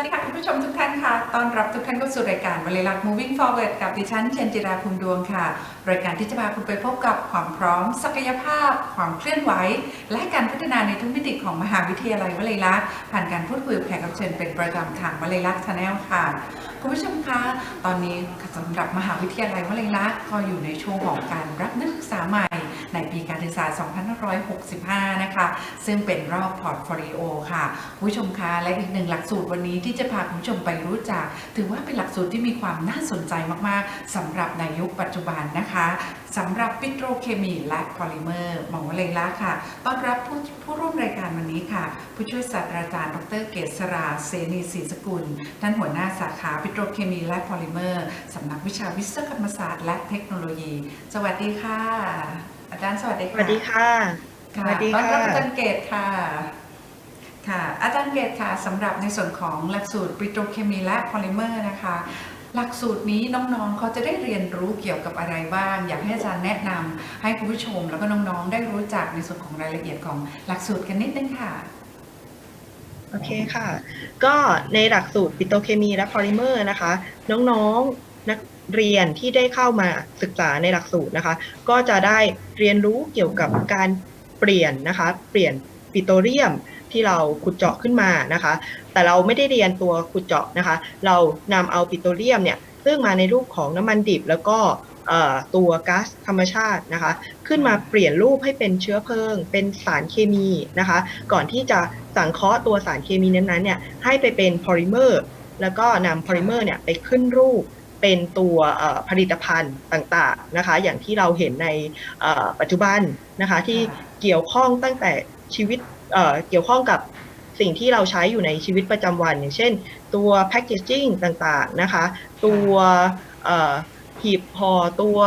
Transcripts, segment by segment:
วัสดีค่ะ คุณผู้ชมทุกท่านค่ะต้อนรับทุกท่านเข้าสู่รายการวลีลักษณ์ Moving Forward กับดิฉันเชนจิราภูมิดวงค่ะ รายการที่จะพาคุณไปพบกับความพร้อม ศักยภาพ ความเคลื่อนไหว และการพัฒนาในทุกมิติของมหาวิทยาลัยวลัยลักษณ์ผ่านการพูดคุยแขกรับเชิญเป็นประจำทางวลัยลักษณ์ชาแนลค่ะ คุณผู้ชมคะ ตอนนี้สำหรับมหาวิทยาลัยวลัยลักษณ์ก็อยู่ในช่วงของการรับนักศึกษาใหม่ ในปีการศึกษา 2565 นะคะ ซึ่งเป็นรอบพอร์ตโฟลิโอค่ะคุณผู้ชมคะและอีกหนึ่งหลักสูตรวันนี้ที่จะพาคุณผู้ชมไปรู้จัก ถือว่าเป็นหลักสูตรที่มีความน่าสนใจมากๆสำหรับในยุคปัจจุบันนะคะสำหรับปิโตรเคมีและพอลิเมอร์หมองวเลยละค่ะต้อนรับผู้ผู้ร่วมรายการวันนี้ค่ะ ผู้ช่วยศาสตราจารย์ ดรเกษราเสนีศรีสกุลท่านหัวหน้าสาขาปิโตรเคมีและพอลิเมอร์สำนักวิชาวิศวกรรมศาสตร์และเทคโนโลยี สวัสดีค่ะ อาจารย์สวัสดีสค่ะวัสดีค่ะค่ะสวัสดีต้อนรับค่ะอาจารย์เกตค่ะ ค่ะ อาจารย์เกตค่ะสำหรับในส่วนของหลักสูตรปิโตรเคมีและพอลิเมอร์นะคะ หลักสูตรนี้น้องๆเขาจะได้เรียนรู้เกี่ยวกับอะไรบ้าง อยากให้อาจารย์แนะนำให้คุณผู้ชมแล้วก็น้องๆ ได้รู้จักในส่วนของรายละเอียดของหลักสูตรกันนิดนึงค่ะ โอเคค่ะ ก็ในหลักสูตรปิโตรเคมีและพอลิเมอร์นะคะ น้องๆนัก เรียนที่ได้เข้ามาศึกษาในหลักสูตรนะคะ ก็จะได้เรียนรู้เกี่ยวกับการเปลี่ยนนะคะ เปลี่ยนปิโตรเลียมที่เราขุดเจาะขึ้นมานะคะ แต่เราไม่ได้เรียนตัวขุดเจาะนะคะ เรานำเอาปิโตรเลียมเนี่ยซึ่งมาในรูปของน้ำมันดิบแล้วก็ตัวก๊าซธรรมชาตินะคะ ขึ้นมาเปลี่ยนรูปให้เป็นเชื้อเพลิง เป็นสารเคมีนะคะ ก่อนที่จะสังเคราะห์ตัวสารเคมีนั้นๆเนี่ยให้ไปเป็นพอลิเมอร์แล้วก็นำพอลิเมอร์เนี่ยไปขึ้นรูป เป็นตัวผลิตภัณฑ์ต่างๆนะคะ อย่างที่เราเห็นในปัจจุบันนะคะที่เกี่ยวข้องตั้งแต่ชีวิตเกี่ยวข้องกับสิ่งที่เราใช้อยู่ในชีวิตประจำวัน อย่างเช่น ตัวแพ c เกจจิ้งต่างๆนะคะตัวหีบห่อตัว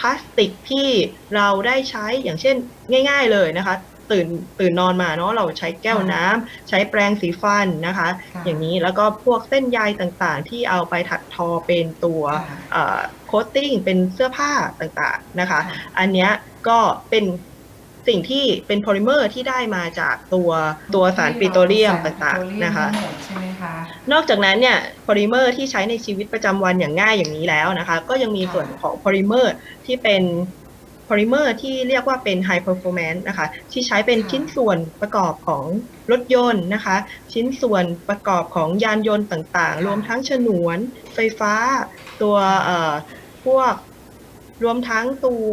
พลาสติกที่เราได้ใช้อย่างเช่นง่าย ๆเลยนะคะ ตื่นตื่นนอนมาเนาะเราใช้แก้วน้ำใช้แปรงสีฟันนะคะค่ะอย่างนี้แล้วก็พวกเส้นใยต่างๆ ที่เอาไปถักทอเป็นตัวค่ะโคตติ้งเป็นเสื้อผ้าต่างๆนะคะค่ะอันเนี้ยก็เป็นสิ่งที่เป็นโพลิเมอร์ที่ได้มาจากตัวตัวสารปิโตรเลียมต่างๆนะคะทั้งหมดใช่ไหมคะนอกจากนั้นเนี่ยโพลิเมอร์ที่ใช้ในชีวิตประจำวันอย่างง่ายอย่างนี้แล้วนะคะ ก็ยังมีค่ะส่วนของโพลิเมอร์ที่เป็น โพลิเมอร์ที่เรียกว่าเป็น high performance นะคะ ที่ใช้เป็นค่ะชิ้นส่วนประกอบของรถยนต์นะคะ ชิ้นส่วนประกอบของยานยนต์ต่างๆ รวมทั้งฉนวนไฟฟ้า ตัวเอ่อพวกรวมทั้งตัว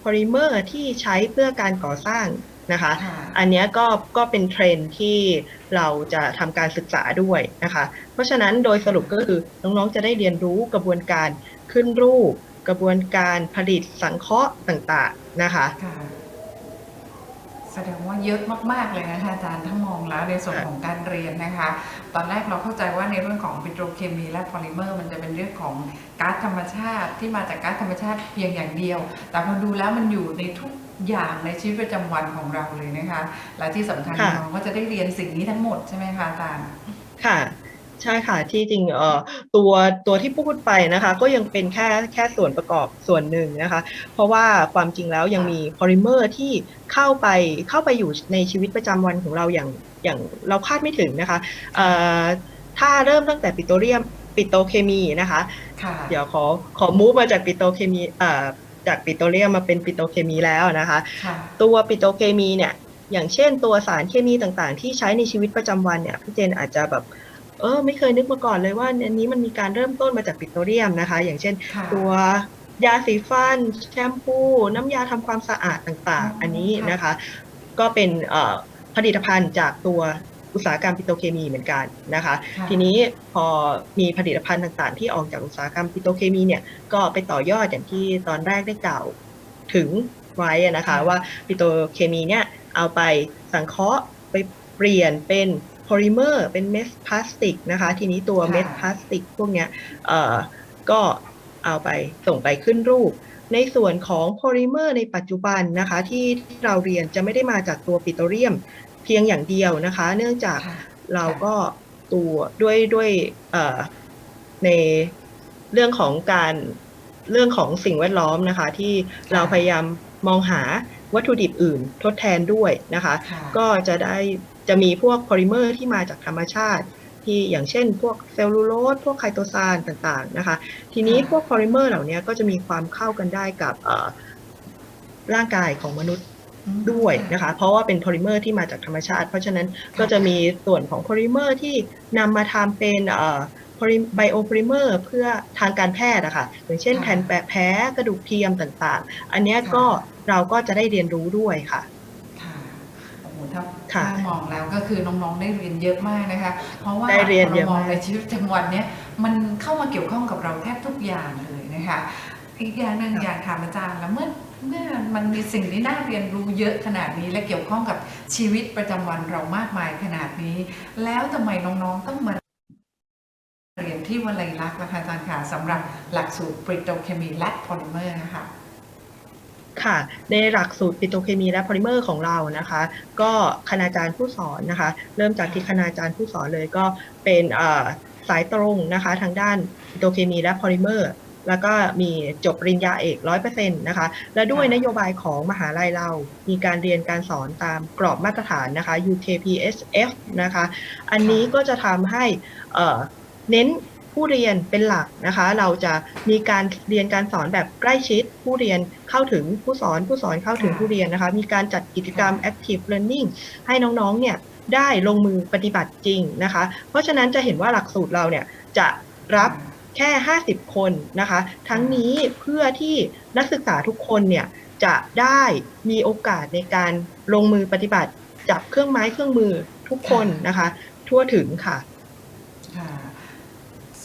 โพลิเมอร์ที่ใช้เพื่อการก่อสร้างนะคะค่ะอันเนี้ยก็ก็เป็นเทรนด์ที่เราจะทำการศึกษาด้วยนะคะ เพราะฉะนั้นโดยสรุปก็คือน้องๆจะได้เรียนรู้กระบวนการขึ้นรูป กระบวนการผลิตสังเคราะห์ต่างๆนะคะค่ะแสดงว่าเยอะมาก ๆ เลยนะคะอาจารย์ถ้ามองแล้วในส่วนค่ะของการเรียนนะคะ ตอนแรกเราเข้าใจว่าในเรื่องของปิโตรเคมีและพอลิเมอร์มันจะเป็นเรื่องของก๊าซธรรมชาติที่มาจากก๊าซธรรมชาติเพียงอย่างเดียว แต่พอดูแล้วมันอยู่ในทุกอย่างในชีวิตประจำวันของเราเลยนะคะ และที่สำคัญค่ะน้องก็จะได้เรียนสิ่งนี้ทั้งหมดใช่ไหมคะอาจารย์ค่ะ ใช่ค่ะที่จริงเอ่อตัวตัวที่พูดไปนะคะ ก็ยังเป็นแค่แค่ส่วนประกอบส่วนหนึ่งนะคะ เพราะว่าความจริงแล้วยังมีโพลิเมอร์ที่เข้าไปเข้าไปอยู่ในชีวิตประจำวันของเราอย่างอย่างเราคาดไม่ถึงนะคะเอ่อถ้าเริ่มตั้งแต่ปิโตรเลียมปิโตรเคมีนะคะ ค่ะเดี๋ยวขอขอมูฟมาจากปิโตรเคมีเอ่อจากปิโตรเลียมมาเป็นปิโตรเคมีแล้วนะคะ ค่ะ ตัวปิโตรเคมีเนี่ยอย่างเช่นตัวสารเคมีต่างๆ ที่ใช้ในชีวิตประจำวันเนี่ยพี่เจนอาจจะแบบ เออไม่เคยนึกมาก่อนเลยว่าอันนี้มันมีการเริ่มต้นมาจากปิโตรเลียมนะคะ อย่างเช่นค่ะตัวยาสีฟัน แชมพู น้ำยาทำความสะอาดต่างอ๋อๆอันนี้ค่ะนะคะ ก็เป็นเอ่อผลิตภัณฑ์จากตัวอุตสาหกรรมปิโตรเคมีเหมือนกันนะคะค่ะทีนี้พอมีผลิตภัณฑ์ต่างๆ ที่ออกจากอุตสาหกรรมปิโตรเคมีเนี่ยก็ไปต่อยอดอย่างที่ตอนแรกได้กล่าวถึงไว้อะนะคะค่ะว่าปิโตรเคมีเนี่ยเอาไปสังเคราะห์ไปเปลี่ยนเป็น โพลิเมอร์เป็นเม็ดพลาสติกนะคะ ทีนี้ตัวค่ะเม็ดพลาสติกพวกเนี้ยเอ่อก็เอาไปส่งไปขึ้นรูป ในส่วนของโพลิเมอร์ในปัจจุบันนะคะที่เราเรียนจะไม่ได้มาจากตัวปิโตรเลียมเพียงอย่างเดียวนะคะ เนื่องจากค่ะเราก็ตัวด้วยด้วยเอ่อในเรื่องของการเรื่องของสิ่งแวดล้อมนะคะ ที่เราพยายามมองหาวัตถุดิบอื่นทดแทนด้วยนะคะค่ะก็จะได้ จะมีพวกโพลิเมอร์ที่มาจากธรรมชาติ ที่อย่างเช่น พวกเซลลูโลสพวกไคโตซานต่างๆนะคะทีนี้ค่ะพวกพอลิเมอร์เหล่านี้ก็จะมีความเข้ากันได้กับเอ่อร่างกายของมนุษย์ด้วยนะคะ เพราะว่าเป็นพอลิเมอร์ที่มาจากธรรมชาติ เพราะฉะนั้นก็จะมีส่วนของพอลิเมอร์ที่นำมาทำเป็นเอ่อไบโอพอลิเมอร์เพื่อทางการแพทย์อะค่ะอย่างเช่นค่ะแผ่นแปะแพ้กระดูกเทียมต่างๆ อันเนี้ยก็ค่ะเราก็จะได้เรียนรู้ด้วยค่ะค่ะโอ้โห ถ้าค่ะถ้ามองแล้วก็คือน้องๆได้เรียนเยอะมากนะคะ เพราะว่าได้เรียนเยอะพมองมากในชีวิตประจำวันเนี้ยมันเข้ามาเกี่ยวข้องกับเราแทบทุกอย่างเลยนะคะ อีกอย่างหนึ่งอยากถามอาจารย์แล้วเมื่อเมื่อมันมีสิ่งที่น่าเรียนรู้เยอะขนาดนี้ และเกี่ยวข้องกับชีวิตประจำวันเรามากมายขนาดนี้ แล้วทำไมน้องๆต้องมาเรียนที่วลัยลักษณ์นะคะอาจารย์ค่ะสำหรับหลักสูตรปริโตรเคมีและพอลิเมอร์นะคะ ค่ะ ในหลักสูตรปิโตรเคมีและพอลิเมอร์ของเรานะคะ ก็คณาจารย์ผู้สอนนะคะ เริ่มจากที่คณาจารย์ผู้สอนเลยก็เป็นเอ่อสายตรงนะคะ ทางด้านปิโตรเคมีและพอลิเมอร์แล้วก็มีจบปริญญาเอกร้อยเปอร์เซ็นต์นะคะ และด้วยค่ะนโยบายของมหาลัยเรา มีการเรียนการสอนตามกรอบมาตรฐานนะคะ UKPSF นะคะ อันนี้ก็จะทำให้เอ่อเน้น ผู้เรียนเป็นหลักนะคะ เราจะมีการเรียนการสอนแบบใกล้ชิด ผู้เรียนเข้าถึงผู้สอนผู้สอนเข้าถึงผู้เรียนนะคะ มีการจัดกิจกรรม active learning ให้น้องๆเนี่ยได้ลงมือปฏิบัติจริงนะคะ เพราะฉะนั้นจะเห็นว่าหลักสูตรเราเนี่ยจะรับแค่ 50 คนนะคะ ทั้งนี้เพื่อที่นักศึกษาทุกคนเนี่ยจะได้มีโอกาสในการลงมือปฏิบัติ จับเครื่องไม้เครื่องมือทุกคนนะคะ ทั่วถึงค่ะ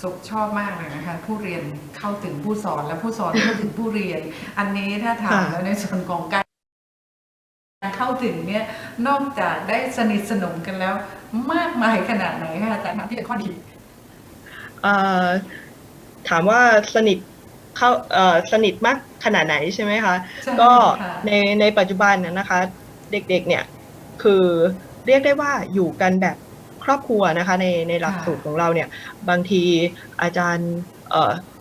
สุขชอบมากเลยนะคะผู้เรียนเข้าถึงผู้สอนและผู้สอนเข้าถึงผู้เรียน อันนี้ถ้าถามค่ะแล้วในส่วนของการเข้าถึงเนี่ยนอกจากได้สนิทสนมกันแล้ว มากมายขนาดไหนคะอาจารย์คะที่เป็นข้อดีเอ่อถามว่าสนิทเข้าเอ่อสนิทมากขนาดไหนใช่ไหมคะใช่ก็ค่ะในในปัจจุบันน่ะนะคะ เด็กๆเนี่ยคือเรียกได้ว่าอยู่กันแบบ ครอบครัวนะคะในในหลักสูตรของเราเนี่ยบางทีอาจารย์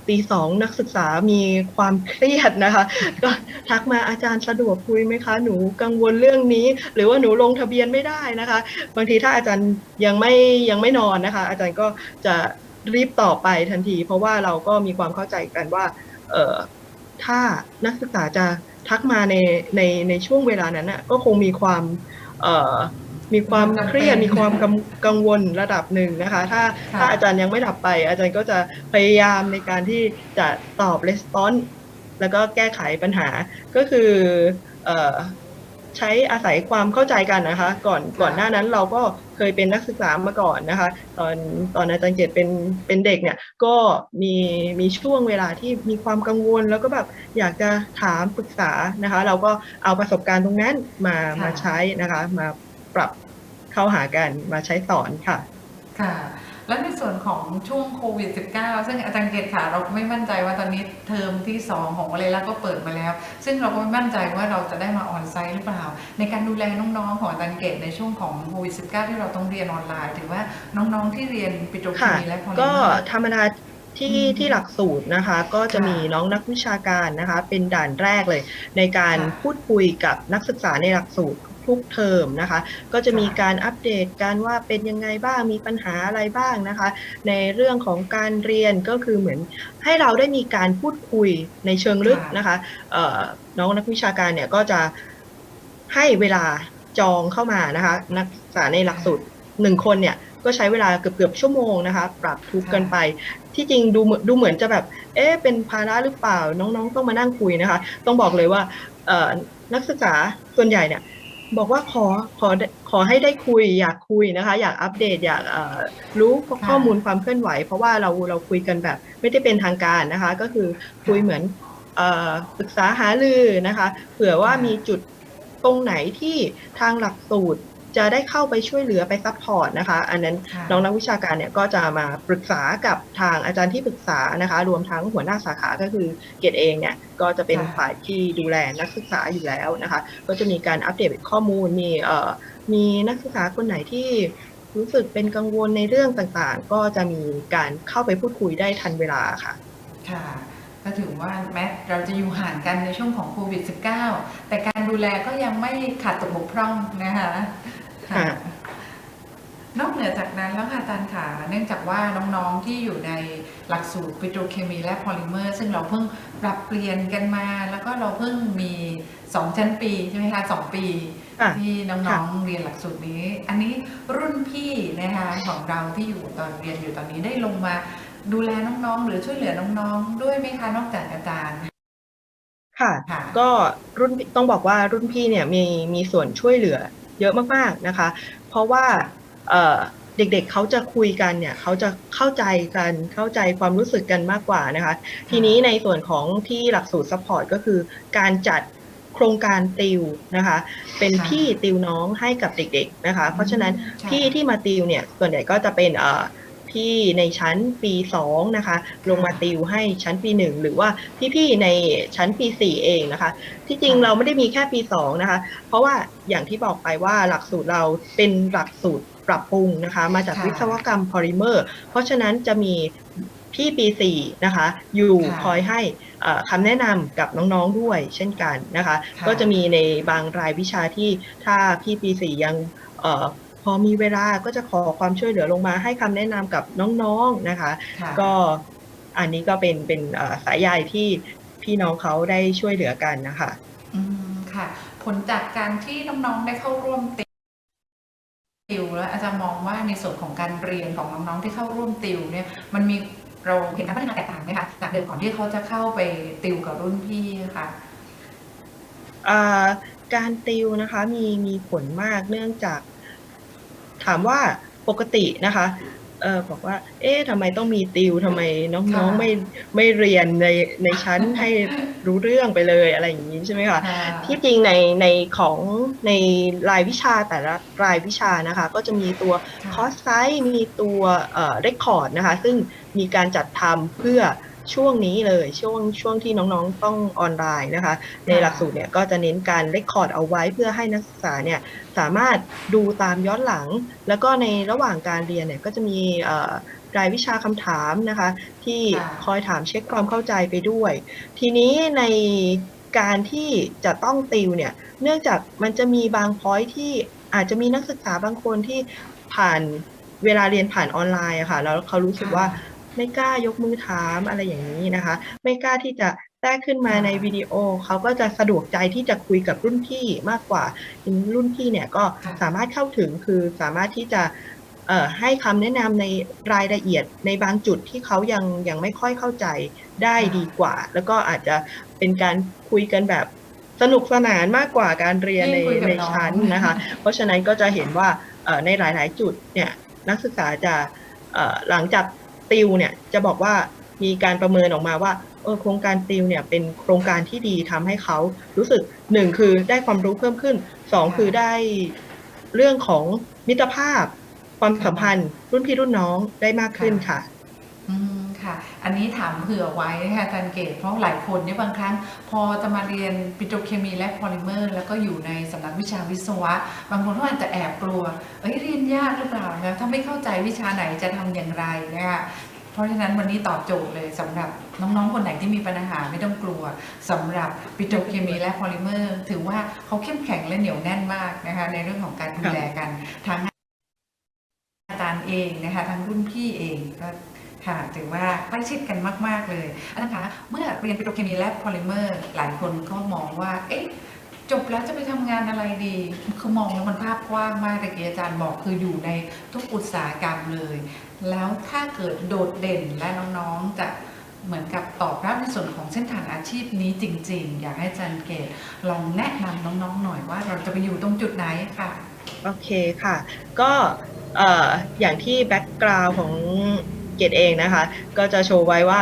ปีสองนักศึกษามีความเครียดนะคะ ก็ทักมาอาจารย์สะดวกคุยไหมคะ หนูกังวลเรื่องนี้ หรือว่าหนูลงทะเบียนไม่ได้นะคะ บางทีถ้าอาจารย์ยังไม่ยังไม่นอนนะคะ อาจารย์ก็จะรีบตอบไปทันที เพราะว่าเราก็มีความเข้าใจกันว่าเออถ้านักศึกษาจะทักมาในในในช่วงเวลานั้นน่ะก็คงมีความเออ มีความเครียดมีความกังกังวลระดับหนึ่งนะคะ ถ้าค่ะถ้าอาจารย์ยังไม่ดับไป อาจารย์ก็จะพยายามในการที่จะตอบレスปอนแล้วก็แก้ไขปัญหาก็คือเอ่อใช้อาศัยความเข้าใจกันนะคะ ก่อนก่อนหน้านั้นเราก็เคยเป็นนักศึกษามาก่อนนะคะ ตอนตอนอาจารย์เกตเป็นเป็นเด็กเนี่ยก็มีมีช่วงเวลาที่มีความกังวล แล้วก็แบบอยากจะถามปรึกษานะคะ เราก็เอาประสบการณ์ตรงนั้นมาค่ะมาใช้นะคะมา ปรับเข้าหากันมาใช้สอนค่ะ ค่ะ และในส่วนของช่วงโควิด -19 ซึ่งอาจารย์เกตค่ะ เราไม่มั่นใจว่าตอนนี้เทอมที่ 2 ของวลัยลักษณ์ก็เปิดมาแล้ว ซึ่งเราก็ไม่มั่นใจว่าเราจะได้มาออนไซต์หรือเปล่า ในการดูแลน้องๆ ของอาจารย์เกตในช่วงของโควิด -19 ที่เราต้องเรียนออนไลน์ถือว่าน้องๆที่เรียนปิโตรเคค่ะมีและพอลิก็เมอร์ธรรมดาที่อืมที่หลักสูตรนะคะก็จะค่ะมีน้องนักวิชาการนะคะเป็นด่านแรกเลย ในการค่ะพูดคุยกับนักศึกษาในหลักสูตร ทุกเทอมนะคะ ก็จะมีค่ะการอัปเดตการว่าเป็นยังไงบ้างมีปัญหาอะไรบ้างนะคะ ในเรื่องของการเรียนก็คือเหมือนให้เราได้มีการพูดคุยในเชิงลึกค่ะนะคะเอ่อน้องนักวิชาการเนี่ยก็จะให้เวลาจองเข้ามานะคะ นักศึกษาในหลักสูตรหนึ่งคนเนี่ยก็ใช้เวลาเกือบเกือบๆชั่วโมงนะคะ ปรับทุกข์กันไป ที่จริงดูเหมือนดูเหมือนจะแบบ เอ๊ะเป็นภาระหรือเปล่า น้องๆ ต้องมานั่งคุยนะคะ ต้องบอกเลยว่าเอ่อนักศึกษาส่วนใหญ่เนี่ย บอกว่าขอขอขอให้ได้คุยอยากคุยนะคะ อยากอัปเดตอยากเอ่อรู้ข้อมูลความเคลื่อนไหว เพราะว่าเราเราคุยกันแบบ ไม่ได้เป็นทางการนะคะ ก็คือคุยเหมือนเอ่อปรึกษาหารือนะคะ เผื่อว่ามีจุดตรงไหนที่ทางหลักสูตร จะได้เข้าไปช่วยเหลือไปซัพพอร์ตนะคะ อันนั้นค่ะน้องนักวิชาการเนี่ยก็จะมาปรึกษากับทางอาจารย์ที่ปรึกษานะคะ รวมทั้งหัวหน้าสาขาก็คือเกตเองเนี่ยก็จะเป็นค่ะฝ่ายที่ดูแลนักศึกษาอยู่แล้วนะคะ ก็จะมีการอัปเดตข้อมูลมีเอ่อมีนักศึกษาคนไหนที่รู้สึกเป็นกังวลในเรื่องต่างๆ ก็จะมีการเข้าไปพูดคุยได้ทันเวลาค่ะ ค่ะก็ถือว่าแม้เราจะอยู่ห่างกันในช่วงของโควิด -19 แต่การดูแลก็ยังไม่ขาดตกบกพร่องนะคะ ค่ะ นอกเหนือจากนั้นแล้วค่ะอาจารย์ค่ะ เนื่องจากว่าน้องๆที่อยู่ในหลักสูตรปิโตรเคมีและพอลิเมอร์ ซึ่งเราเพิ่งปรับเปลี่ยนกันมา แล้วก็เราเพิ่งมี2ชั้นปีใช่ไหมคะสองปีค่ะที่น้ค่ะองๆเรียนหลักสูตรนี้ อันนี้รุ่นพี่นะคะของเราที่อยู่ตอนเรียนอยู่ตอนนี้ได้ลงมาดูแลน้องๆ หรือช่วยเหลือน้องๆ ด้วยไหมคะนอกจากอาจารย์ ค่ะ ค่ะ ก็รุ่นต้องบอกว่ารุ่นพี่เนี่ยมีมีส่วนช่วยเหลือ เยอะมากๆนะคะ เพราะว่าเอ่อเด็กๆเขาจะคุยกันเนี่ยเขาจะเข้าใจกันเข้าใจความรู้สึกกันมากกว่านะคะ ทีนี้ในส่วนของที่หลักสูตรซัพพอร์ตก็คือการจัดโครงการติวนะคะ เป็นค่ะพี่ติวน้องให้กับเด็ก ๆนะคะ เพราะฉะนั้นใช่พี่ที่มาติวเนี่ยส่วนใหญ่ก็จะเป็นเอ่อ พี่ในชั้นปี2นะคะ ลงมาติวให้ชั้นปี 1 หรือว่าพี่ๆในชั้นปี 4 เองนะคะ ที่จริงค่ะเราไม่ได้มีแค่ปี2นะคะ เพราะว่าอย่างที่บอกไปว่าหลักสูตรเราเป็นหลักสูตรปรับปรุงนะคะ มาจากค่ะวิศวกรรมพอลิเมอร์ เพราะฉะนั้นจะมีพี่ปี4นะคะ อยู่ค่ะคอยให้เอ่อคำแนะนำกับน้องๆด้วยเช่นกันนะคะค่ะก็จะมีในบางรายวิชาที่ถ้าพี่ปี4ยังเอ่อพอมีเวลาก็จะขอความช่วยเหลือลงมาให้คำแนะนำกับน้องๆนะคะค่ะก็อันนี้ก็เป็นเป็นเอ่อสายใยที่พี่น้องเขาได้ช่วยเหลือกันนะคะอืมค่ะ ผลจากการที่น้องๆได้เข้าร่วมติวแล้วอาจารย์มองว่าในส่วนของการเรียนของน้องๆที่เข้าร่วมติวเนี่ยมันมีเราเห็นการพัฒนาแตกต่างไหมคะจากเดิมก่อนที่เขาจะเข้าไปติวกับรุ่นพี่ค่ะอ่าการติวนะคะมีมีผลมากเนื่องจากถามว่าปกตินะคะเออบอกว่า เอ๊ะทำไมต้องมีติวทำไมน้องค่ะๆไม่ไม่เรียนในในชั้นให้รู้เรื่องไปเลยอะไรอย่างนี้ใช่ไหมคะค่ะที่จริงในในของในรายวิชาแต่ละรายวิชานะคะ ก็จะมีตัวค่ะคอร์สไซส์มีตัวเอ่อเรคคอร์ดนะคะ ซึ่งมีการจัดทำเพื่อ ช่วงนี้เลยช่วงช่วงที่น้องๆต้องออนไลน์นะคะ ในหลักสูตรเนี่ยก็จะเน้นการเรคคอร์ดเอาไว้เพื่อให้นักศึกษาเนี่ยสามารถดูตามย้อนหลัง แล้วก็ในระหว่างการเรียนเนี่ยก็จะมีรายวิชาคำถามนะคะ ที่ค่ะคอยถามเช็คความเข้าใจไปด้วย ทีนี้ในการที่จะต้องติวเนี่ยเนื่องจากมันจะมีบางพอยที่อาจจะมีนักศึกษาบางคนที่ผ่านเวลาเรียนผ่านออนไลน์อะค่ะแล้วเขารู้สึกว่า ไม่กล้ายกมือถามอะไรอย่างนี้นะคะ ไม่กล้าที่จะแทรกขึ้นมาค่ะในวิดีโอเขาก็จะสะดวกใจที่จะคุยกับรุ่นพี่มากกว่าทีนี้รุ่นพี่เนี่ยก็ค่ะสามารถเข้าถึงคือสามารถที่จะเอ่อให้คำแนะนำในรายละเอียดในบางจุดที่เขายังยังไม่ค่อยเข้าใจได้ดีกว่า แล้วก็อาจจะเป็นการคุยกันแบบสนุกสนานมากกว่าการเรียนในยิ่งคุยกับในน้องชั้นนะคะ เพราะฉะนั้นก็จะเห็นว่าเอ่อในหลาย ๆ จุดเนี่ยนักศึกษาจะเอ่อหลังจาก ติวเนี่ยจะบอกว่ามีการประเมินออกมาว่าเออโครงการติวเนี่ยเป็นโครงการที่ดีทำให้เขารู้สึกหนึ่งคือได้ความรู้เพิ่มขึ้นสองค่ะคือได้เรื่องของมิตรภาพ ความสัมพันธ์ รุ่นพี่รุ่นน้องได้มากขึ้นค่ะ อืม ค่ะ อันนี้ถามเผื่อไว้นะคะอาจารย์เกตเพราะหลายคนเนี่ยบางครั้ง พอจะมาเรียนปิโตรเคมีและพอลิเมอร์ แล้วก็อยู่ในสำนักวิชาวิศวะ บางคนก็อาจจะแอบกลัว เอ้ยเรียนยากหรือเปล่านะถ้าไม่เข้าใจวิชาไหนจะทำอย่างไรนะคะเพราะฉะนั้นวันนี้ตอบโจทย์เลยสำหรับน้องๆ คนไหนที่มีปัญหาไม่ต้องกลัวสำหรับปิโตรเคมีและพอลิเมอร์ ถือว่าเขาเข้มแข็งและเหนียวแน่นมากนะคะในเรื่องของการดูแลกันทั้งอาจารย์เองนะคะทั้งรุ่นพี่เองก็ ค่ะถือว่าใกล้ชิดกันมาก ๆ เลยอาจารย์คะเมื่อเรียนปิโตรเคมีและพอลิเมอร์ หลายคนก็มองว่า เอ๊ะจบแล้วจะไปทำงานอะไรดี คือมองแล้วมันภาพกว้างมากแต่กี้อาจารย์บอกคืออยู่ในทุกอุตสาหกรรมเลย แล้วถ้าเกิดโดดเด่นและน้องๆจะเหมือนกับตอบรับในส่วนของเส้นทางอาชีพนี้จริง ๆ อยากให้อาจารย์เกตลองแนะนำน้องๆหน่อยว่าเราจะไปอยู่ตรงจุดไหนค่ะ โอเคค่ะ ก็เอ่ออย่างที่แบ็กกราวน์ของ เกตเองนะคะ ก็จะโชว์ไว้ว่า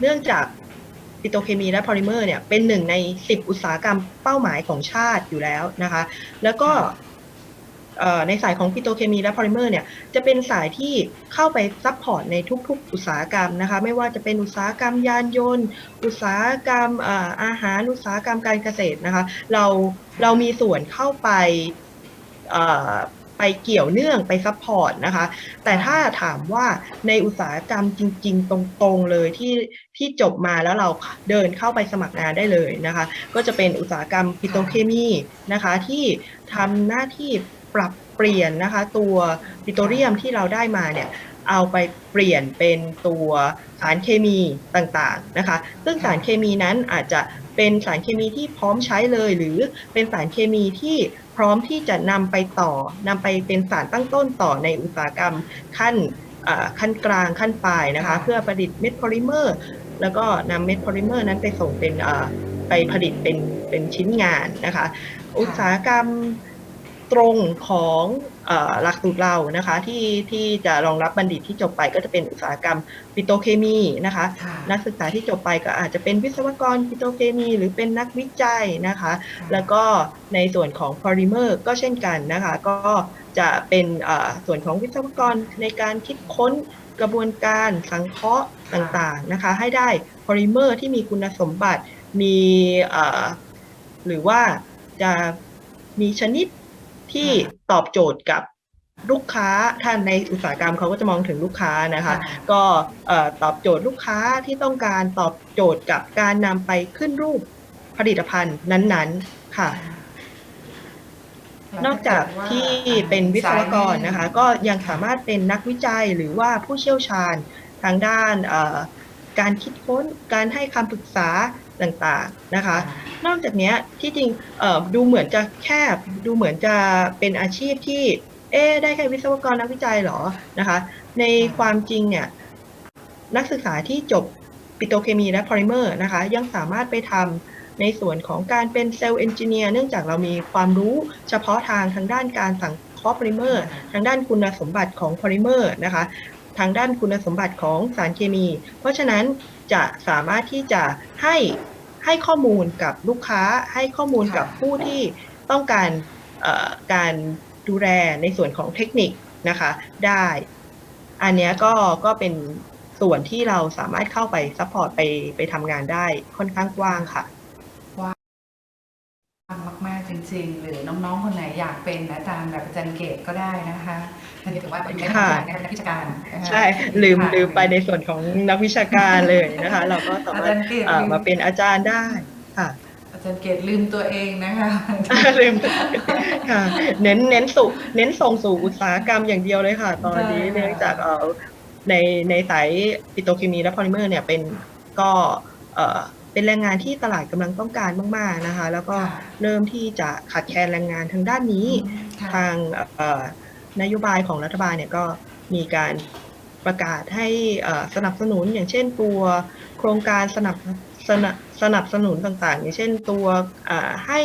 เนื่องจากปิโตเคมีและพอลิเมอร์เนี่ยเป็นหนึ่งใน 10 อุตสาหกรรมเป้าหมายของชาติอยู่แล้วนะคะ แล้วก็ในสายของปิโตเคมีและพอลิเมอร์เนี่ยจะเป็นสายที่เข้าไปซัพพอร์ตในทุกๆ อุตสาหกรรมนะคะไม่ว่าจะเป็นอุตสาหกรรมยานยนต์ อุตสาหกรรมอาหารอุตสาหกรรมการเกษตรนะคะเราเรามีส่วนเข้าไป ไปเกี่ยวเนื่องไปซัพพอร์ตนะคะ แต่ถ้าถามว่าในอุตสาหกรรมจริง ๆ ตรงๆเลยที่ที่จบมาแล้วเราเดินเข้าไปสมัครงานได้เลยนะคะ ก็จะเป็นอุตสาหกรรมปิโตรเคมีนะคะ ที่ทำหน้าที่ปรับเปลี่ยนนะคะ ตัวปิโตรเลียมที่เราได้มาเนี่ยเอาไปเปลี่ยนเป็นตัวสารเคมีต่างๆนะคะ ซึ่งสารเคมีนั้นอาจจะเป็นสารเคมีที่พร้อมใช้เลย หรือเป็นสารเคมีที่ พร้อมที่จะนำไปต่อนำไปเป็นสารตั้งต้นต่อในอุตสาหกรรมขั้นอ่าขั้นกลางขั้นปลายนะคะ เพื่อประดิษฐ์เม็ดโพลิเมอร์ แล้วก็นำเม็ดโพลิเมอร์นั้นไปส่งเป็นอ่าไปผลิตเป็นเป็นชิ้นงานนะคะ อุตสาหกรรม ตรงของเออหลักสูตรเรานะคะ ที่ที่จะรองรับบัณฑิตที่จบไปก็จะเป็นอุตสาหกรรมปิโตรเคมีนะคะค่ะนักศึกษาที่จบไปก็อาจจะเป็นวิศวกรปิโตรเคมี หรือเป็นนักวิจัยนะคะ แล้วก็ในส่วนของ polymer ก็เช่นกันนะคะ ก็จะเป็นอ่าส่วนของวิศวกรในการคิดค้นกระบวนการสังเคราะห์ต่างๆนะคะ ให้ได้ polymer ที่มีคุณสมบัติมีอ่าหรือว่าจะมีชนิด ที่ตอบโจทย์กับลูกค้าท่านในอุตสาหกรรมเขาก็จะมองถึงลูกค้านะคะ ก็เอ่อตอบโจทย์ลูกค้าที่ต้องการตอบโจทย์กับการนำไปขึ้นรูปผลิตภัณฑ์นั้นๆค่ะ นอกจากที่เป็นวิศวกรนะคะ ก็ยังสามารถเป็นนักวิจัยหรือว่าผู้เชี่ยวชาญทางด้านเอ่อการคิดค้นการให้คำปรึกษา ต่างๆนะคะ นอกจากเนี้ยที่จริงเอ่อดูเหมือนจะแคบ ดูเหมือนจะเป็นอาชีพที่ เอ๊ะได้แค่วิศวกรนักวิจัยเหรอนะคะ ในความจริงเนี่ยนักศึกษาที่จบปิโตรเคมีและพอลิเมอร์นะคะ ยังสามารถไปทำในส่วนของการเป็นเซลล์เอนจิเนียร์เนื่องจากเรามีความรู้เฉพาะทางทางด้านการสังเคราะห์พอลิเมอร์ ทางด้านคุณสมบัติของพอลิเมอร์นะคะ ทางด้านคุณสมบัติของสารเคมี เพราะฉะนั้น จะสามารถที่จะให้ให้ข้อมูลกับลูกค้า ให้ข้อมูลกับผู้ที่ต้องการเอ่อการดูแลในส่วนของเทคนิคนะคะได้ อันเนี้ยก็ก็เป็นส่วนที่เราสามารถเข้าไปซัพพอร์ตไปไปทำงานได้ค่อนข้างกว้างค่ะมากๆจ ริง ๆ หรือน้องๆคนไหนอยากเป็นอาจารย์แบบอาจารย์เกตก็ได้นะคะอันนี้ถือว่าเป็นแค่ค่ะนักวิชาการนะคะใช่ลืมค่ะลืมไปในส่วนของนักวิชาการเลยนะคะ เราก็สาารถอามจารย์เกตเอ่อลืมมาเป็นอาจารย์ได้ค่ะอาจารย์เกตลืมตัวเองนะคะลืมค่ะ เน้นเน้นสู่เน้นส่งสู่อุตสาหกรรมอย่างเดียวเลยค่ะ ตอนนี้ใช่ค่ะเนื่องจากเอ่อในในสายปิโตรเคมีและพอลิเมอร์เนี่ยเป็นก็ เอ่อเป็นแรงงานที่ตลาดกำลังต้องการมาก ๆนะคะ แล้วก็เริ่มที่จะขาดแคลนแรงงานทางด้านนี้ค่ะทางเอ่อนโยบายของรัฐบาลเนี่ยก็มีการประกาศให้เอ่อสนับสนุนอย่างเช่นตัวโครงการสนับสนับสนับสนุนต่างๆ อย่างเช่นตัวเอ่อให้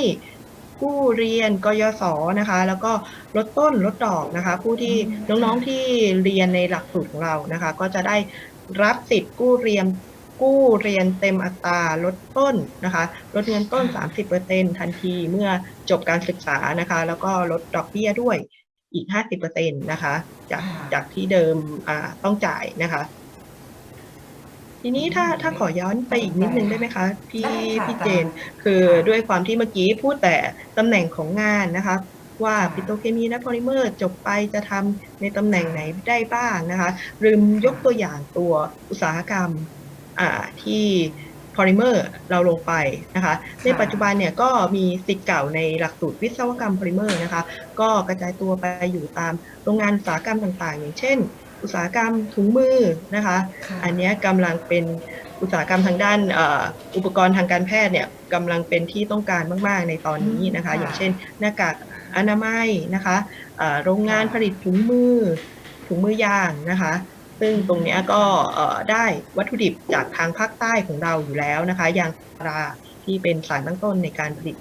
ผู้เรียนกยศนะคะ แล้วก็ลดต้นลดดอกนะคะ ผู้ที่อืมน้องๆที่เรียนในหลักสูตรของเรานะคะ ก็จะได้รับสิทธิ์กู้เรียน กู้เรียนเต็มอัตราลดต้นนะคะลดเงินต้น 30%ทันทีเมื่อจบการศึกษานะคะ แล้วก็ลดดอกเบี้ยด้วยอีก 50%นะคะ จากค่ะจากที่เดิมอ่าต้องจ่ายนะคะ ทีนี้ถ้าถ้าขอย้อนไปอีกนิดนึงได้ไหมคะพี่ได้ค่ะพี่เจนได้คือค่ะด้วยความที่เมื่อกี้พูดแต่ตำแหน่งของงานนะคะว่าค่ะปิโตรเคมีและพอลิเมอร์จบไปจะทำในตำแหน่งไหนได้บ้างนะคะ ลืมยกตัวอย่างตัวอุตสาหกรรมอ่า ที่พอลิเมอร์เราลงไปนะคะ ในปัจจุบันเนี่ยก็มีสิทธิ์เก่าในหลักสูตรวิศวกรรมพอลิเมอร์นะคะ ก็กระจายตัวไปอยู่ตามโรงงานอุตสาหกรรมต่างๆ อย่างเช่น อุตสาหกรรมถุงมือนะคะค่ะอันเนี้ยกำลังเป็นอุตสาหกรรมทางด้านเอ่ออุปกรณ์ทางการแพทย์เนี่ยกำลังเป็นที่ต้องการมากๆในตอนนี้นะคะอืมค่ะอย่างเช่น หน้ากากอนามัยนะคะเอ่อโรงงานผลิตถุงมือถุงมือยางนะคะ ซึ่งตรงนี้ก็ได้วัตถุดิบจากทางภาคใต้ของเราอยู่แล้วนะคะ ยางพาราที่เป็นสารตั้งต้นในการผลิต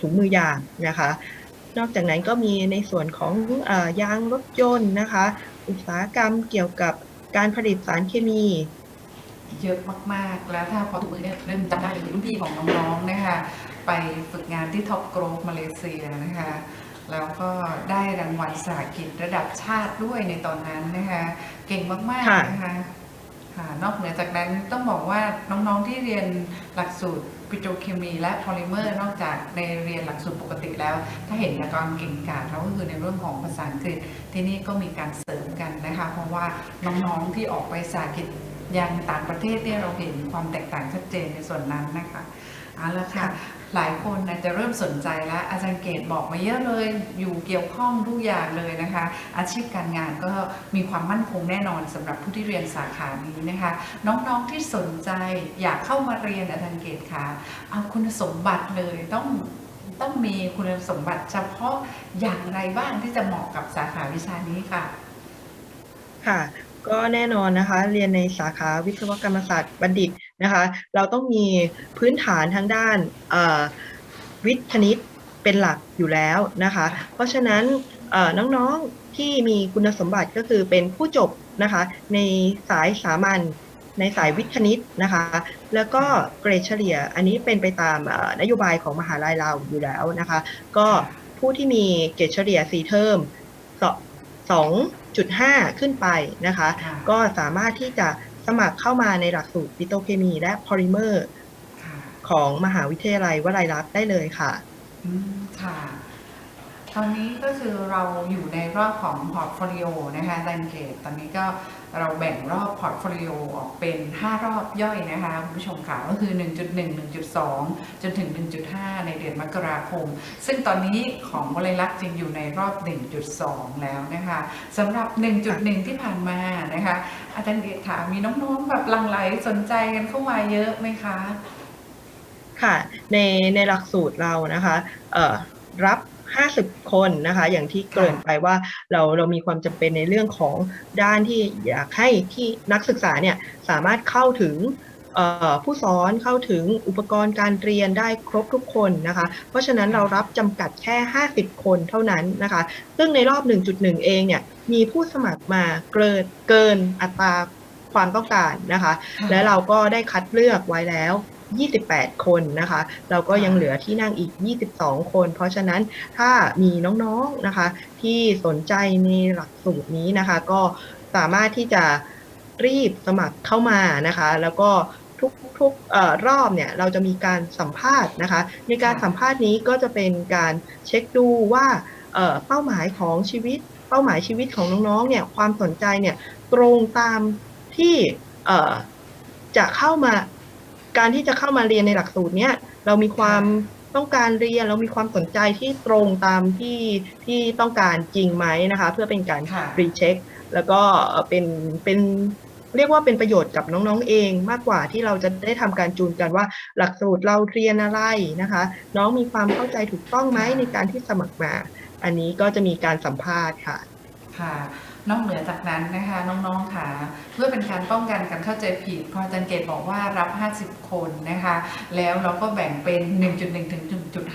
ถุงมือยางนะคะ นอกจากนั้นก็มีในส่วนของอยางรถยนต์นะคะ อุตสาหกรรมเกี่ยวกับการผลิตสารเคมีเยอะมากๆ แล้วถ้าพอถุงมือเนี่ยเริ่มจำได้เลยรุ่นพี่ของน้องๆนะคะไปฝึกงานที่ท็อปโกรฟมาเลเซียนะคะแล้วก็ได้รางวัลสากิจระดับชาติด้วยในตอนนั้นนะคะ เก่งมากค่ะๆนะคะค่ะนอกเหนือจากนั้นต้องบอกว่าน้องๆที่เรียนหลักสูตรปิโตรเคมีและพอลิเมอร์ นอกจากในเรียนหลักสูตรปกติแล้ว ถ้าเห็นในความเก่งกาจแล้วก็คือในเรื่องของภาษาอังกฤษที่นี่ก็มีการเสริมกันนะคะ เพราะว่าน้องๆที่ออกไปสาหกิจ อยังต่างประเทศเนี่ยเราเห็นความแตกต่างชัดเจนในส่วนนั้นนะคะเอาละค่ะ หลายคนอาจจะเริ่มสนใจแล้ว อาจารย์เกตบอกมาเยอะเลย อยู่เกี่ยวข้องทุกอย่างเลยนะคะ อาชีพการงานก็มีความมั่นคงแน่นอนสำหรับผู้ที่เรียนสาขานี้นะคะ น้องๆที่สนใจอยากเข้ามาเรียนอาจารย์เกตคะเอาคุณสมบัติเลยต้องต้องมีคุณสมบัติเฉพาะอย่างไรบ้างที่จะเหมาะกับสาขาวิชานี้ค่ะ ค่ะ ก็แน่นอนนะคะ เรียนในสาขาวิศวกรรมศาสตร์บัณฑิตนะคะ เราต้องมีพื้นฐานทางด้านวิทย์คณิตเป็นหลักอยู่แล้วนะคะ เพราะฉะนั้นน้องๆที่มีคุณสมบัติก็คือเป็นผู้จบนะคะ ในสายสามัญในสายวิทย์คณิตนะคะ แล้วก็เกรดเฉลี่ย อันนี้เป็นไปตามนโยบายของมหาลัยเราอยู่แล้วนะคะ ก็ผู้ที่มีเกรดเฉลี่ย4เทอมสอง จุดห้าขึ้นไปนะคะค่ะก็สามารถที่จะสมัครเข้ามาในหลักสูตรปิโตรเคมี และพอลิเมอร์ค่ะของมหาวิทยาลัยวลัยลักษณ์ได้เลยค่ะอืมค่ะ ตอนนี้ก็คือเราอยู่ในรอบของพอร์ตโฟลิโอนะคะอาจารย์เกตตอนนี้ก็ เราแบ่งรอบพอร์ตโฟลิโอออกเป็น 5 รอบย่อยนะคะคุณผู้ชมค่ะก็คือ 1.1 1.2 จนถึง 1.5 ในเดือนมกราคม ซึ่งตอนนี้ของวลัยลักษณ์จึงอยู่ในรอบ 1.2 แล้วนะคะสำหรับ 1.1 ที่ผ่านมานะคะ อาจารย์เกตถามมีน้องๆแบบลังไหลสนใจกันเข้ามาเยอะไหมคะ ค่ะ ในในหลักสูตรเรานะคะ เอ่อรับ 50 คนนะคะ อย่างที่เกริ่นไปว่าเราเรามีความจำเป็นในเรื่องของด้านที่อยากให้ที่นักศึกษาเนี่ยสามารถเข้าถึงเอ่อผู้สอนเข้าถึงอุปกรณ์การเรียนได้ครบทุกคนนะคะ เพราะฉะนั้นเรารับจำกัดแค่ 50 คนเท่านั้นนะคะ ซึ่งในรอบ 1.1 เองเนี่ยมีผู้สมัครมาเกินเกินอัตราความต้องการนะคะ และเราก็ได้คัดเลือกไว้แล้ว 28 คนนะคะ เราก็ยังเหลือที่นั่งอีก 22 คน เพราะฉะนั้นถ้ามีน้องๆนะคะ ที่สนใจในหลักสูตรนี้นะคะ ก็สามารถที่จะรีบสมัครเข้ามานะคะ แล้วก็ทุกๆเอ่อรอบเนี่ยเราจะมีการสัมภาษณ์นะคะ ในการสัมภาษณ์นี้ก็จะเป็นการเช็คดูว่าเอ่อเป้าหมายของชีวิต เป้าหมายชีวิตของน้องๆเนี่ยความสนใจเนี่ยตรงตามที่เอ่อจะเข้ามา การที่จะเข้ามาเรียนในหลักสูตรเนี้ยเรามีความต้องการเรียนเรามีความสนใจที่ตรงตามที่ที่ต้องการจริงไหมนะคะ เพื่อเป็นการค่ะรีเช็ค แล้วก็เอ่อเป็นเป็นเรียกว่าเป็นประโยชน์กับน้องๆเองมากกว่าที่เราจะได้ทำการจูนกันว่าหลักสูตรเราเรียนอะไรนะคะ น้องมีความเข้าใจถูกต้องไหมในการที่สมัครมา อันนี้ก็จะมีการสัมภาษณ์ค่ะค่ะ นอกเหนือจากนั้นนะคะน้องๆค่ะเพื่อเป็นการป้องกันการเข้าใจผิดพออาจารย์เกตบอกว่ารับ 50 คนนะคะ แล้วเราก็แบ่งเป็น 1.1 ถึง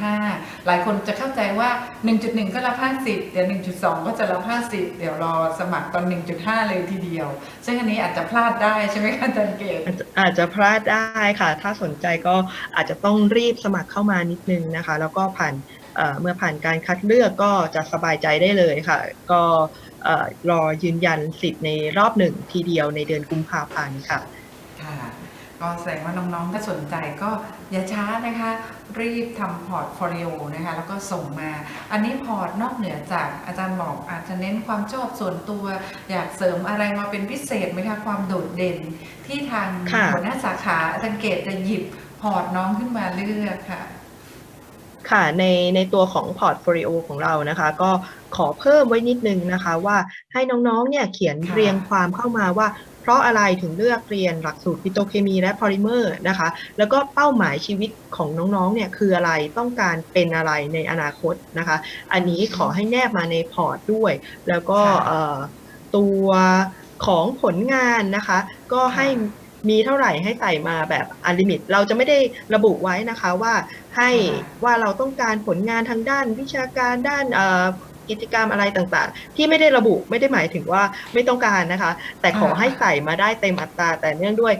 1.5 หลายคนจะเข้าใจว่า 1.1 ก็รับ 50 เดี๋ยว 1.2 ก็จะรับ 50 เดี๋ยวรอสมัครตอน 1.5 เลยทีเดียว ซึ่งอันนี้อาจจะพลาดได้ใช่ไหมคะอาจารย์เกตอาจจะพลาดได้ค่ะ ถ้าสนใจก็อาจจะต้องรีบสมัครเข้ามานิดนึงนะคะ แล้วก็ผ่านเเมื่อผ่านการคัดเลือกก็จะสบายใจได้เลยค่ะ ก็ รอยืนยันสิทธิ์ในรอบหนึ่งทีเดียวในเดือนกุมภาพันธ์ค่ะ ค่ะ ก็แสดงว่าน้องๆ ก็สนใจก็อย่าช้านะคะ รีบทำพอร์ตโฟลิโอนะคะ แล้วก็ส่งมา อันนี้พอร์ตนอกเหนือจากอาจารย์บอกอาจจะเน้นความชอบส่วนตัว อยากเสริมอะไรมาเป็นพิเศษไหมคะ ความโดดเด่นที่ทางค่ะหัวหน้าสาขาอาจารย์เกตจะหยิบพอร์ตน้องขึ้นมาเลือกค่ะ ค่ะในในตัวของพอร์ตโฟลิโอของเรานะคะ ก็ขอเพิ่มไว้นิดนึงนะคะ ว่าให้น้องๆเนี่ยเขียนค่ะเรียงความเข้ามาว่า เพราะอะไรถึงเลือกเรียนหลักสูตรปิโตรเคมีและพอลิเมอร์นะคะ แล้วก็เป้าหมายชีวิตของน้องๆเนี่ยคืออะไรต้องการเป็นอะไรในอนาคตนะคะ อันนี้ขอให้แนบมาในพอร์ตด้วย แล้วก็ค่ะเอ่อตัวของผลงานนะคะ ก็ให้ มีเท่าไหร่ให้ใส่มาแบบอันลิมิต เราจะไม่ได้ระบุไว้นะคะว่าให้ค่ะว่าเราต้องการผลงานทางด้านวิชาการด้านเอ่อกิจกรรมอะไรต่างๆ ที่ไม่ได้ระบุไม่ได้หมายถึงว่าไม่ต้องการนะคะ แต่ขอให้ใส่มาได้เต็มอัตรา แต่เนื่องด้วย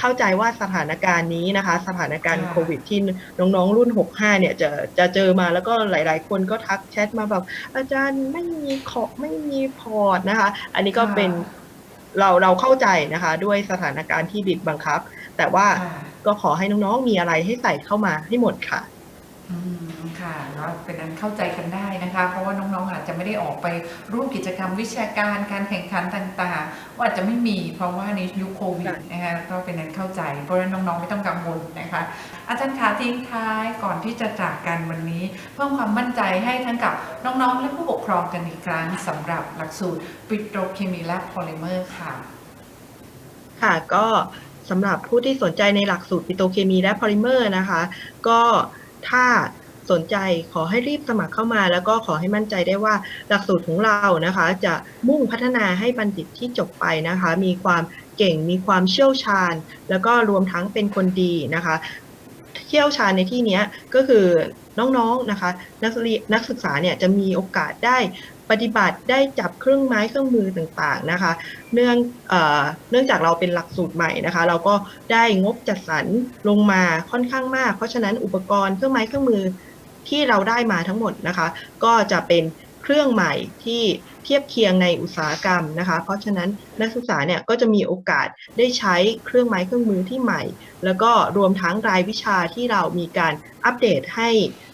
เข้าใจว่าสถานการณ์นี้นะคะ สถานการณ์ค่ะโควิดที่น้องๆรุ่น 65 เนี่ยจะจะเจอมาแล้วก็หลาย ๆ คนก็ทักแชทมาแบบอาจารย์ไม่มีขอไม่มีพอร์ตนะคะ อันนี้ก็เป็น เราเราเข้าใจนะคะ ด้วยสถานการณ์ที่บิดบังคับ แต่ว่าค่ะก็ขอให้น้องๆมีอะไรให้ใส่เข้ามาให้หมดค่ะอืมค่ะก็เป็นนั้นเข้าใจกันได้นะคะ เพราะว่าน้องๆอาจจะไม่ได้ออกไปร่วมกิจกรรมวิชาการการแข่งขันต่างๆว่าอาจจะไม่มีเพราะว่าในยุคโควิดค่ะนะคะก็เป็นนั้นเข้าใจเพราะฉะนั้นน้องๆไม่ต้องกังวลนะคะ อาจารย์ขาทิ้งท้ายก่อนที่จะจากกันวันนี้ เพิ่มความมั่นใจให้ทั้งกับน้องๆ และผู้ปกครองกันอีกครั้งสำหรับหลักสูตรปิโตรเคมีและโพลิเมอร์ค่ะ ค่ะก็สำหรับผู้ที่สนใจในหลักสูตรปิโตรเคมีและโพลิเมอร์นะคะ ก็ถ้าสนใจขอให้รีบสมัครเข้ามา แล้วก็ขอให้มั่นใจได้ว่าหลักสูตรของเรานะคะ จะมุ่งพัฒนาให้บัณฑิตที่จบไปนะคะ มีความเก่งมีความเชี่ยวชาญ แล้วก็รวมทั้งเป็นคนดีนะคะ เชี่ยวชาญในที่นี้ก็คือน้องๆนะคะนักเรียนนักศึกษาเนี่ยจะมีโอกาสได้ปฏิบัติได้จับเครื่องไม้เครื่องมือต่างๆนะคะ เนื่องเอ่อเนื่องจากเราเป็นหลักสูตรใหม่นะคะ เราก็ได้งบจัดสรรลงมาค่อนข้างมาก เพราะฉะนั้นอุปกรณ์เครื่องไม้เครื่องมือที่เราได้มาทั้งหมดนะคะ ก็จะเป็น เครื่องใหม่ที่เทียบเคียงในอุตสาหกรรมนะคะ เพราะฉะนั้นนักศึกษาเนี่ยก็จะมีโอกาสได้ใช้เครื่องไม้เครื่องมือที่ใหม่ แล้วก็รวมทั้งรายวิชาที่เรามีการอัปเดตให้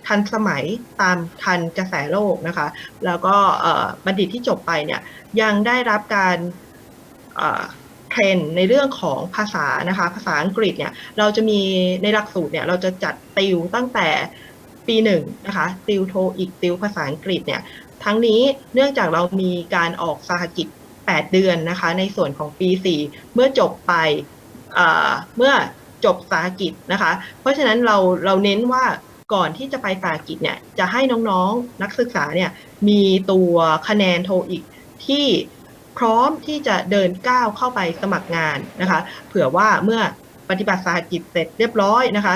ทันสมัยตามทันกระแสโลกนะคะ แล้วก็บัณฑิตที่จบไปเนี่ยยังได้รับการเทรนในเรื่องของภาษานะคะ ภาษาอังกฤษเนี่ยเราจะมีในหลักสูตรเนี่ยเราจะจัดติวตั้งแต่ปีหนึ่งนะคะติวโทอีกติวภาษาอังกฤษเนี่ย ทั้งนี้เนื่องจากเรามีการออกสหกิจ 8 เดือนนะคะ ในส่วนของปี 4 เมื่อจบไปเอ่อเมื่อจบสาหกิจนะคะ เพราะฉะนั้นเราเราเน้นว่าก่อนที่จะไปสาหกิจเนี่ยจะให้น้องๆนักศึกษาเนี่ยมีตัวคะแนนโทอีกที่พร้อมที่จะเดินก้าวเข้าไปสมัครงานนะคะ เผื่อว่าเมื่อปฏิบัติสาหกิจเสร็จเรียบร้อยนะคะ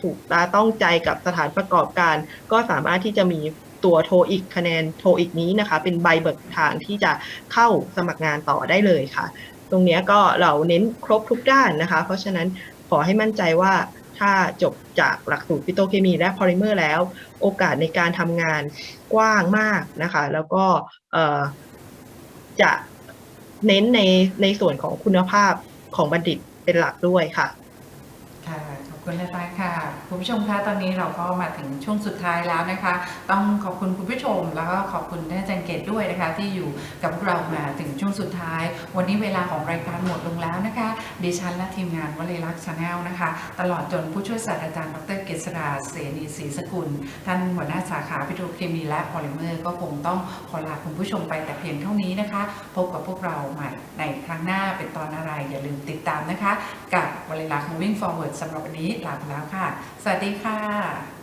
ถูกตาต้องใจกับสถานประกอบการ ก็สามารถที่จะมี ตัวโทอีกคะแนนโทอีกนี้นะคะ เป็นใบเบิกทางที่จะเข้าสมัครงานต่อได้เลยค่ะ ตรงนี้ก็เราเน้นครบทุกด้านนะคะ เพราะฉะนั้นขอให้มั่นใจว่าถ้าจบจากหลักสูตรปิโตเคมีและพอลิเมอร์แล้ว โอกาสในการทำงานกว้างมากนะคะ แล้วก็จะเน้นในในส่วนของคุณภาพของบัณฑิตเป็นหลักด้วยค่ะ คุณนะคะค่ะคุณผู้ชมคะตอนนี้เราก็มาถึงช่วงสุดท้ายแล้วนะคะ ต้องขอบคุณคุณผู้ชม แล้วก็ขอบคุณท่านอาจารย์เกตด้วยนะคะ ที่อยู่กับพวกเรามาถึงช่วงสุดท้าย วันนี้เวลาของรายการหมดลงแล้วนะคะดิฉันและทีมงานวลัยลักษณ์ชาแนลนะคะ ตลอดจนผู้ช่วยศาสตราจารย์ดรเกษราเสนีศรีสกุล ท่านหัวหน้าสาขาปิโตรเคมีและพอลิเมอร์ก็คงต้องขอลาคุณผู้ชมไปแต่เพียงเท่านี้นะคะ พบกับพวกเราใหม่ในครั้งหน้าเป็นตอนอะไรอย่าลืมติดตามนะคะ กับวลัยลักษณ์ moving forward สำหรับวันนี้หลับแล้วค่ะ สวัสดีค่ะ